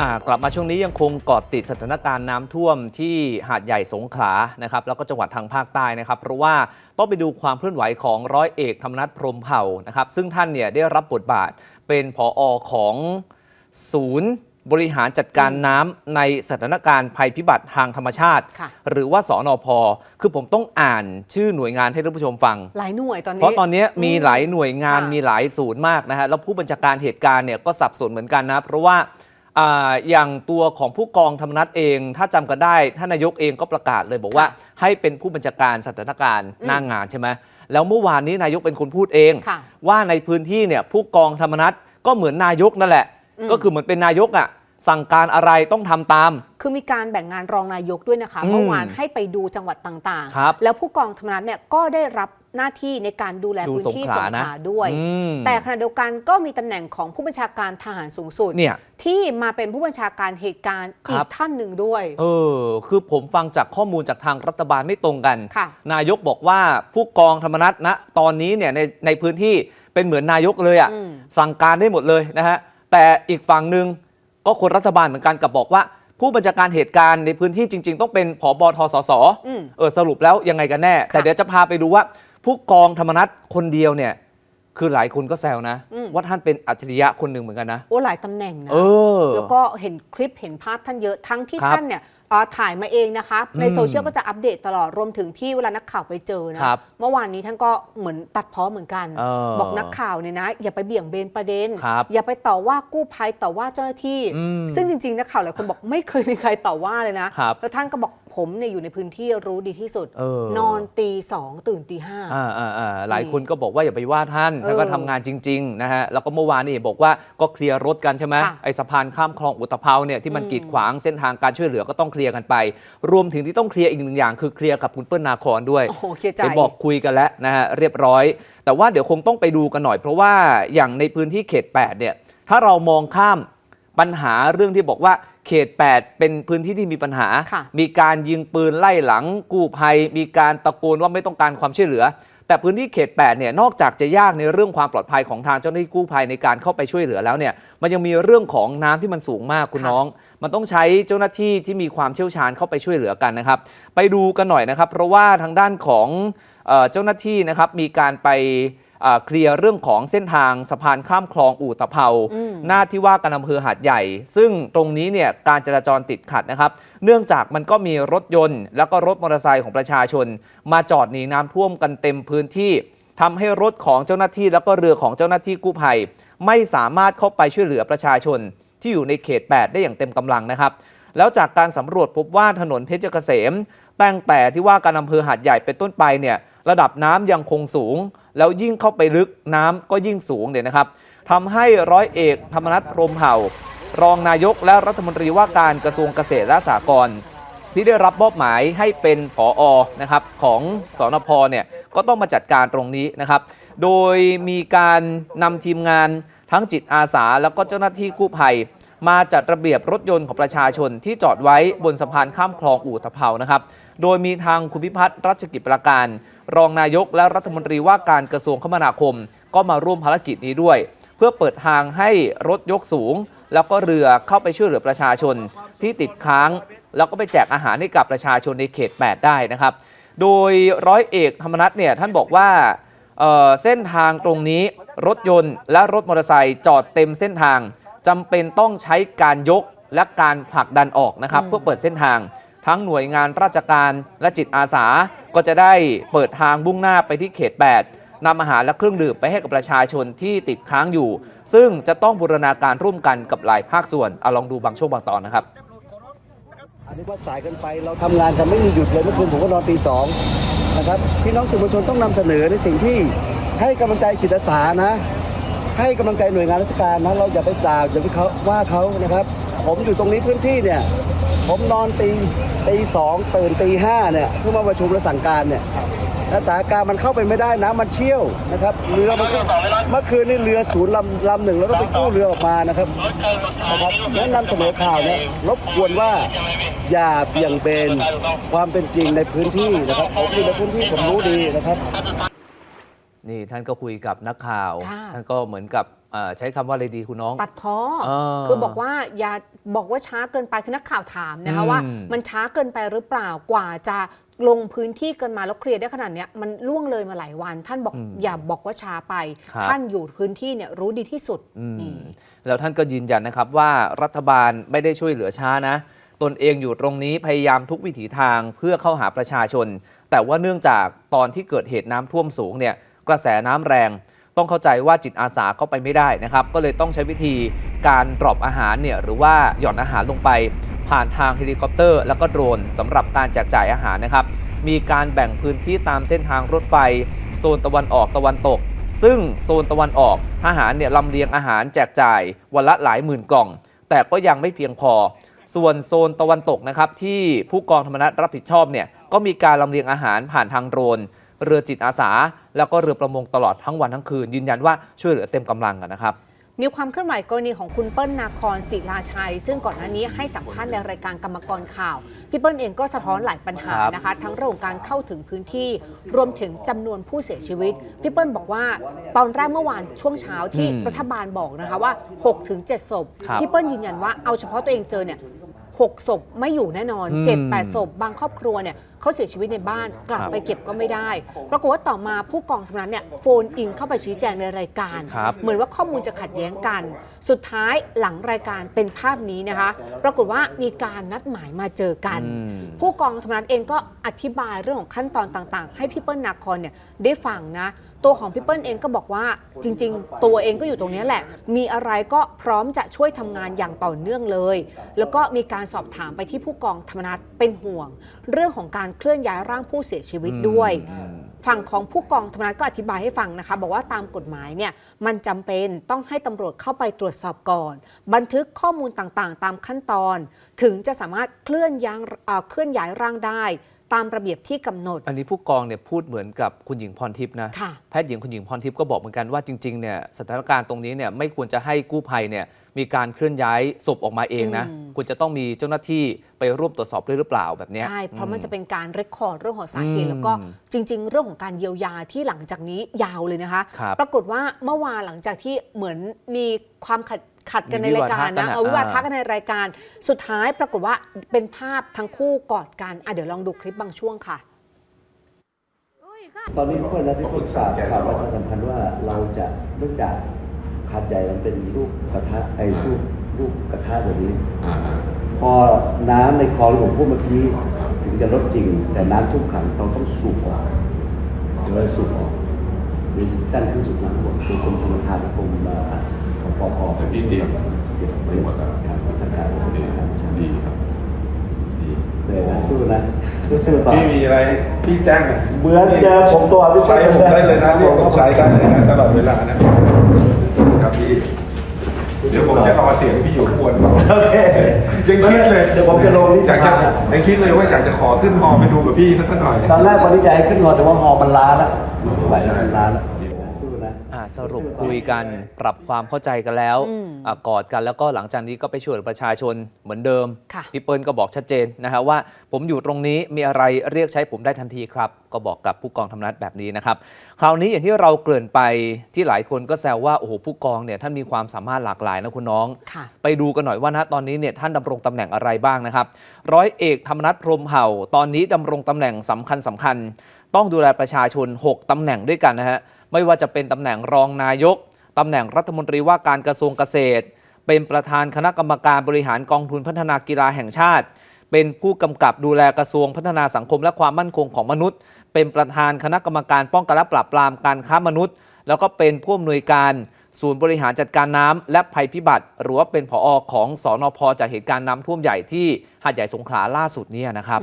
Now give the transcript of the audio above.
อ่ากลับมาช่วงนี้ยังคงเกาะติดสถานการณ์น้ำท่วมที่หาดใหญ่สงขลานะครับแล้วก็จังหวัดทางภาคใต้นะครับเพราะว่าต้องไปดูความเคลื่อนไหวของร้อยเอกธรรมนัฐพรหมเผ่านะครับซึ่งท่านเนี่ยได้รับบทบาทเป็นผออของศูนย์บริหารจัดการน้ำในสถานการณ์ภัยพิบัติทางธรรมชาติค่ะหรือว่าสอนอพคือผมต้องอ่านชื่อหน่วยงานให้ท่านผู้ชมฟัง หลายหน่วยตอนนี้ เพราะตอนนี้มีหลายหน่วยงานค่ะมีหลายศูนย์มากนะฮะแล้วผู้บัญชาการเหตุการณ์เนี่ยก็สับสนเหมือนกันนะเพราะว่า อ่าอย่างตัวของผู้กองธรรมนัฐเอง ถ้าจำกันได้ท่านนายกเองก็ประกาศเลยบอกว่าให้เป็นผู้บัญชาการสถานการณ์หน้างานใช่ไหมแล้วเมื่อวานนี้นายกเป็นคนพูดเองค่ะว่าในพื้นที่เนี่ยผู้กองธรรมนัฐก็เหมือนนายกนั่นแหละอืมก็คือเหมือนเป็นนายกอะสั่งการอะไรต้องทำตาม คือมีการแบ่งงานรองนายกด้วยนะคะอืมเมื่อวานให้ไปดูจังหวัดต่างครับๆแล้วผู้กองธรรมนัฐเนี่ยก็ได้รับ หน้าที่ในการดูแลดูพื้นสงที่ขสลางขนะลาด้วย อืม แต่ขณะเดียวกันก็มีตำแหน่งของผู้บัญชาการทหารสูงสุด เนี่ย ที่มาเป็นผู้บัญชาการเหตุการณ์ครัอีบกท่านหนึ่งด้วย เออ คือผมฟังจากข้อมูลจากทางรัฐบาลไม่ตรงกัน ค่ะ นายกบอกว่าผู้กองธรรมนัฐนะตอนนี้เนี่ยในในพื้นที่เป็นเหมือนนายกเลยอะ่ะ อืม สั่งการได้หมดเลยนะฮะ แต่อีกฝั่งหนึ่งก็คนรัฐบาลเหมือนกันกับบอกว่า ผู้บัญชาการเหตุการณ์ในพื้นที่จริง ๆ ต้องเป็นผบทสส อืม เออสรุปแล้วยังไงกันแน่ แต่เดี๋ยวจะพาไปดูว่า ผู้กองธรรมนัฐคนเดียวเนี่ย คือหลายคนก็แซวนะ อืม ว่าท่านเป็นอัจฉริยะคนหนึ่งเหมือนกันนะ โอ้หลายตำแหน่งนะ เออ แล้วก็เห็นคลิปเห็นภาพท่านเยอะทั้งที่ครับท่านเนี่ยเอ่อถ่ายมาเองนะคะ ในอืมโซเชียลก็จะอัปเดตตลอดรวมถึงที่เวลานักข่าวไปเจอนะ ครับเมื่อวานนี้ท่านก็เหมือนตัดพ้อเหมือนกัน เออบอกนักข่าวเนี่ยนะ อย่าไปเบี่ยงเบนประเด็น ครับอย่าไปต่อว่ากู้ภัยต่อว่าเจ้าหน้าที่ อืมซึ่งจริงๆนักข่าวหลายคนบอกไม่เคยมีใครต่อว่าเลยนะครับ แล้วท่านก็บอก ผมเนี่ยอยู่ในพื้นที่รู้ดีที่สุด เออ นอนตีสองตื่นตีห้า อ่าอ่าอ่าหลายคนก็บอกว่าอย่าไปว่าท่านเออท่านก็ทำงานจริงๆนะฮะ แล้วก็เมื่อวานนี่บอกว่าก็เคลียร์รถกันใช่ไหมค่ะไอ้สะพานข้ามคลองอุตภเปาเนี่ยที่มันอืมกีดขวางเส้นทางการช่วยเหลือก็ต้องเคลียร์กันไป รวมถึงที่ต้องเคลียร์อีกหนึ่งอย่างคือเคลียร์กับคุณเปิ้ลนาคอนด้วยโอ้โหเคลียร์ใจเห็นบอกคุยกันแล้วนะฮะเรียบร้อย แต่ว่าเดี๋ยวคงต้องไปดูกันหน่อย เพราะว่าอย่างในพื้นที่เขต 8 เนี่ย ถ้าเรามองข้ามปัญหาเรื่องที่บอกว่า เขต 8 เป็นพื้นที่ที่มีปัญหา ค่ะ มีการยิงปืนไล่หลังกู้ภัย มีการตะโกนว่าไม่ต้องการความช่วยเหลือ แต่พื้นที่เขต 8 เนี่ย นอกจากจะยากในเรื่องความปลอดภัยของทางเจ้าหน้าที่กู้ภัยในการเข้าไปช่วยเหลือแล้วเนี่ย มันยังมีเรื่องของน้ำที่มันสูงมากคุณค่ะ น้อง มันต้องใช้เจ้าหน้าที่ที่มีความเชี่ยวชาญเข้าไปช่วยเหลือกันนะครับ ไปดูกันหน่อยนะครับ เพราะว่าทางด้านของเอ่อเจ้าหน้าที่นะครับมีการไป เอ่อเคลียร์เรื่องของเส้นทางสะพานข้ามคลองอู่ตะเภาอืมหน้าที่ว่าการอำเภอหาดใหญ่ ซึ่งตรงนี้เนี่ยการจราจรติดขัดนะครับ เนื่องจากมันก็มีรถยนต์ แล้วก็รถมอเตอร์ไซค์ของประชาชน มาจอดหนีน้ำท่วมกันเต็มพื้นที่ทำให้รถของเจ้าหน้าที่ แล้วก็เรือของเจ้าหน้าที่กู้ภัย ไม่สามารถเข้าไปช่วยเหลือประชาชน ที่อยู่ในเขต 8 ได้อย่างเต็มกำลังนะครับ แล้วจากการสำรวจพบว่าถนนเพชรเกษมตั้งแต่ที่ว่าการอำเภอหาดใหญ่เป็นต้นไปเนี่ย ระดับน้ำยังคงสูง แล้วยิ่งเข้าไปลึกน้ำก็ยิ่งสูงเนี่ยนะครับทำให้ร้อยเอกธรรมนัฐพรมเผ่า รองนายกและรัฐมนตรีว่าการกระทรวงเกษตรและสหกรณ์ที่ได้รับมอบหมายให้เป็นผออนะครับของสอนพเนี่ยก็ต้องมาจัดการตรงนี้นะครับ โดยมีการนำทีมงานทั้งจิตอาสา แล้วก็เจ้าหน้าที่กู้ภัย มาจัดระเบียบรถยนต์ของประชาชนที่จอดไว้บนสะพานข้ามคลองอู่ตะเภานะครับ โดยมีทางคุณพิพัฒน์รัชกิจประการ รองนายกและรัฐมนตรีว่าการกระทรวงคมนาคม ก็มาร่วมภารกิจนี้ด้วย เพื่อเปิดทางให้รถยกสูง แล้วก็เรือเข้าไปช่วยเหลือประชาชนที่ติดค้าง แล้วก็ไปแจกอาหารให้กับประชาชนในเขต 8 ได้นะครับ โดยร้อยเอกธรรมนัฐเนี่ยท่านบอกว่าเอ่อเส้นทางตรงนี้รถยนต์และรถมอเตอร์ไซค์จอดเต็มเส้นทางจำเป็นต้องใช้การยกและการผลักดันออกนะครับอืมเพื่อเปิดเส้นทาง ทั้งหน่วยงานราชการและจิตอาสา ก็จะได้เปิดทางบุ่งหน้าไปที่เขต 8นำอาหารและเครื่องดื่มไปให้กับประชาชนที่ติดค้างอยู่ ซึ่งจะต้องบูรณาการร่วมกันกับหลายภาคส่วนเอาลองดูบางช่วงบางตอนนะครับอันนี้ว่าสายกันไปเราทำงานกันไม่มีหยุดเลยเมื่อคืนผมก็นอนตีสองนะครับพี่น้องสื่อมวลชนต้องนำเสนอในสิ่งที่ให้กำลังใจจิตอาสานะ ให้กำลังใจหน่วยงานราชการนะเราอย่าไปด่าอย่าไปเขาว่าเขานะครับ ผมอยู่ตรงนี้พื้นที่เนี่ย ผมนอนตีตีสองตื่นตีห้าเนี่ยเพื่อมาประชุมและสั่งการเนี่ยแล้วสถานการณ์มันเข้าไปไม่ได้นะมันเชี่ยวนะครับเรือมันเมื่อคืนนี่เรือศูนย์ลำลำหนึ่งแล้วก็ไปกู้เรือออกมานะครับนะครับและนำเสนอข่าวเนี่ยรบกวนว่าอย่าเบี่ยงเบนความเป็นจริงในพื้นที่นะครับผมอยู่ในพื้นที่ผมรู้ดีนะครับ นี่ท่านก็คุยกับนักข่าว ค่ะ ท่านก็เหมือนกับเอ่อใช้คำว่าอะไรดีคุณน้อง ตัดพ้อเออคือบอกว่าอย่าบอกว่าช้าเกินไปคือนักข่าวถามนะคะอืม ว่า มันช้าเกินไปหรือเปล่ากว่าจะลงพื้นที่กันมาแล้วเคลียร์ได้ขนาดเนี้ยมันล่วงเลยมาหลายวัน ท่านบอกอย่าบอกว่าช้าไป ครับ ท่านอยู่พื้นที่เนี่ยรู้ดีที่สุด อืมนี่แล้วท่านก็ยืนยันนะครับว่ารัฐบาลไม่ได้ช่วยเหลือช้านะ ตนเองอยู่ตรงนี้พยายามทุกวิถีทางเพื่อเข้าหาประชาชน แต่ว่าเนื่องจากตอนที่เกิดเหตุน้ำท่วมสูงเนี่ย กระแสน้ำแรง ต้องเข้าใจว่าจิตอาสาเข้าไปไม่ได้นะครับ ก็เลยต้องใช้วิธีการดรอปอาหารเนี่ยหรือว่าหย่อนอาหารลงไป ผ่านทางเฮลิคอปเตอร์ แล้วก็โดรนสำหรับการแจกจ่ายอาหารนะครับ มีการแบ่งพื้นที่ตามเส้นทางรถไฟ โซนตะวันออกตะวันตก ซึ่งโซนตะวันออกทหารเนี่ยลำเลียงอาหารแจกจ่ายวันละหลายหมื่นกล่อง แต่ก็ยังไม่เพียงพอส่วนโซนตะวันตกนะครับที่ผู้กองธรรมนัฐรับผิดชอบเนี่ยก็มีการลำเลียงอาหารผ่านทางโดรน เรือจิตอาสา แล้วก็เรือประมงตลอดทั้งวันทั้งคืน ยืนยันว่าช่วยเหลือเต็มกำลังกันนะครับมีความเคลื่อนไหวกรณีของคุณเปิ้ลนาคอนศิลาชัย ซึ่งก่อนหน้านี้ให้สัมภาษณ์ในรายการกรรมกรข่าว พี่เปิ้ลเองก็สะท้อนหลายปัญหาครับนะคะ ทั้งเรื่องของการเข้าถึงพื้นที่ รวมถึงจำนวนผู้เสียชีวิต พี่เปิ้ลบอกว่า ตอนแรกเมื่อวานช่วงเช้าที่อืมรัฐบาลบอกนะคะว่า 6-7ศพครับพี่เปิ้ลยืนยันว่าเอาเฉพาะตัวเองเจอเนี่ยหกศพไม่อยู่แน่นอนอืม7 8ศพบางครอบครัวเนี่ยเขาเสียชีวิตในบ้านกลับครับไปเก็บก็ไม่ได้ปรากฏว่าต่อมาผู้กองทำนั้นเนี่ยโฟนอินเข้าไปชี้แจงในรายการ ครับเหมือนว่าข้อมูลจะขัดแย้งกัน สุดท้ายหลังรายการเป็นภาพนี้นะคะ ปรากฏว่ามีการนัดหมายมาเจอกัน อืม ผู้กองธรรมนัฐเองก็อธิบายเรื่องของขั้นตอนต่างๆ ให้พี่เปิ้ลนาคอนเนี่ยได้ฟังนะ ตัวของพี่เปิ้ลเองก็บอกว่าจริง ๆ ตัวเองก็อยู่ตรงนี้แหละ มีอะไรก็พร้อมจะช่วยทำงานอย่างต่อเนื่องเลย แล้วก็มีการสอบถามไปที่ผู้กองธรรมนัฐเป็นห่วง เรื่องของการเคลื่อนย้ายร่างผู้เสียชีวิตด้วยอืมฝั่งของผู้กองธรรมนัฐก็อธิบายให้ฟังนะคะ บอกว่าตามกฎหมายเนี่ยมันจำเป็นต้องให้ตำรวจเข้าไปตรวจสอบก่อน บันทึกข้อมูลต่างๆ ตามขั้นตอน ถึงจะสามารถเคลื่อนย้ายเอ่อเคลื่อนย้ายร่างได้ ตามระเบียบที่กำหนด อันนี้ผู้กองเนี่ยพูดเหมือนกับคุณหญิงพรทิพย์นะค่ะแพทย์หญิงคุณหญิงพรทิพย์ก็บอกเหมือนกันว่าจริงๆเนี่ยสถานการณ์ตรงนี้เนี่ยไม่ควรจะให้กู้ภัยเนี่ยมีการเคลื่อนย้ายศพออกมาเองนะอืมควรจะต้องมีเจ้าหน้าที่ไปร่วมตรวจสอบด้วยหรือเปล่าแบบเนี้ยใช่เพราะมันอืจะเป็นการเรคคอร์ดเรื่องของสาเหตุอืมแล้วก็จริง ๆ เรื่องของการเยียวยาที่หลังจากนี้ยาวเลยนะคะครับปรากฏว่าเมื่อวานหลังจากที่เหมือนมีความขัด ขัดกันในมีวิรายการวาทะกันนะอะเอาวิวาทะอ่ากันในรายการ สุดท้ายปรากฏว่าเป็นภาพทั้งคู่กอดกันอะเดี๋ยวลองดูคลิปบางช่วงค่ะ ตอนนี้พี่เปิ้ลและพี่เปิ้ลฝากฝากประชาสัมพันธ์ว่าเราจะเนื่องจากหาดใหญ่มันเป็นลูกกระทะไอ้ลูกลูกกระทะแบบนี้อ่าฮะพอน้ำในคลองที่ผมพูดเมื่อกี้ถึงจะลดจริง แต่น้ำท่วมขังเราต้องสูบออกเราสูบออกมีตั้งเครื่องสูบน้ำบกคือกรมชลประทานกรม เอ่อของปอพแต่พี่เตรียมเจ็บไว้ไว้หมดแล้วครับสังกัดผมดีสังกัดใช่ดีครับดีเลยนะสู้นะสู้ๆต่อพี่มีอะไรพี่แจ้งอะเหมือนเจอผมตัวพี่ใช้ผมได้เลยนะเรียกผมใช้ได้เลยนะตลอดเวลานะครับพี่เดี๋ยวผมจะรอเสียงพี่อยู่ควรโอเคยังคิดเลยเดี๋ยวผมจะลงที่อสยากจะภายังคิดเลยว่าอยากจะขอขึ้นฮอไปดูกับพี่สักหน่อย ตอนแรกวันนี้จะให้ขึ้นหอแต่ว่าหอมันล้าแล้วไม่ไหวแล้วมันล้าแล้วสู้นะอ่า สรุปคุยกันปรับความเข้าใจกันแล้วอืมอ่ากอดกันแล้วก็หลังจากนี้ก็ไปช่วยเหลือประชาชนเหมือนเดิมค่ะพี่เปิ้ลก็บอกชัดเจนนะฮะว่า ผมอยู่ตรงนี้มีอะไรเรียกใช้ผมได้ทันทีครับ ก็บอกกับผู้กองธรรมนัฐแบบนี้นะครับ คราวนี้อย่างที่เราเกริ่นไปที่หลายคนก็แซวว่าโอ้โหผู้กองเนี่ยท่านมีความสามารถหลากหลายนะคุณน้องค่ะไปดูกันหน่อยว่าณตอนนี้เนี่ยท่านดำรงตำแหน่งอะไรบ้างนะครับ ร้อยเอกธรรมนัฐพรหมเผ่า ตอนนี้ดำรงตำแหน่งสำคัญสำคัญ ต้องดูแลประชาชน 6ตำแหน่งด้วยกันนะฮะ ไม่ว่าจะเป็นตำแหน่งรองนายกตำแหน่งรัฐมนตรีว่าการกระทรวงเกษตร เป็นประธานคณะกรรมการบริหารกองทุนพัฒนากีฬาแห่งชาติ เป็นผู้กำกับดูแลกระทรวงพัฒนาสังคมและความมั่นคงของมนุษย์ เป็นประธานคณะกรรมการป้องกันและปราบปรามการค้ามนุษย์ แล้วก็เป็นผู้อำนวยการศูนย์บริหารจัดการน้ำและภัยพิบัติ หรือว่าเป็นผอของสอนอพจากเหตุการณ์น้ำท่วมใหญ่ที่หาดใหญ่สงขลาล่าสุดเนี่ยนะครับ